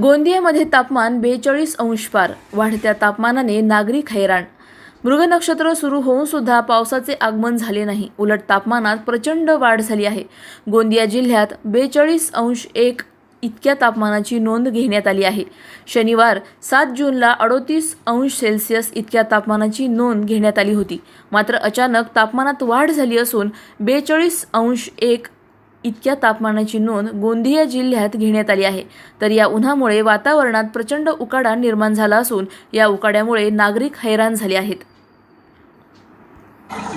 गोंदियामध्ये तापमान बेचाळीस अंश पार. वाढत्या तापमानाने नागरिक हैराण. मृग नक्षत्र सुरू होऊन सुद्धा पावसाचे आगमन झाले नाही. उलट तापमानात प्रचंड वाढ झाली आहे. गोंदिया जिल्ह्यात बेचाळीस अंश एक इतक्या तापमानाची नोंद घेण्यात आली आहे. शनिवार सात जूनला अडोतीस अंश सेल्सिअस इतक्या तापमानाची नोंद घेण्यात आली होती. मात्र अचानक तापमानात वाढ झाली असून बेचाळीस अंश एक इतक्या तापमानाची नोंद गोंदिया जिल्ह्यात घेण्यात आली आहे. तर या उन्हामुळे वातावरणात प्रचंड उकाडा निर्माण झाला असून या उकाड्यामुळे नागरिक हैराण झाले आहेत.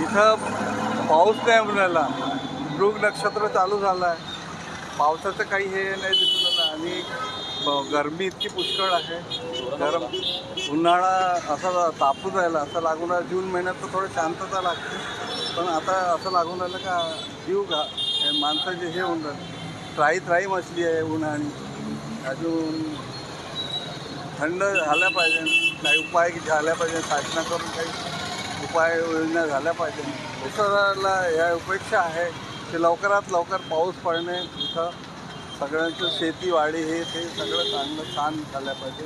इथं पाऊस नाही म्हणाला मृग नक्षत्र चालू झालं आहे पावसाचं काही हे नाही दिसून आणि गरमी इतकी पुष्कळ आहे. गरम उन्हाळा असा तापून राहिला असं लागून राहिला जून महिन्यात तर थोडं शांतता लागते. पण आता असं लागून राहिलं का जीव घा हे माणसाचे हे होऊन राहिलं. त्राई त्राई आहे उन्हाळी अजून थंड झाल्या पाहिजे. काही उपाय झाल्या पाहिजे. शासनाकडून काही उपाय योजना झाल्या पाहिजे. दुसऱ्याला या अपेक्षा आहे की लवकरात लवकर पाऊस पडणे. इथं सगळ्यांचं शेतीवाडी हे ते सगळं चांगलं छान झाल्या पाहिजे.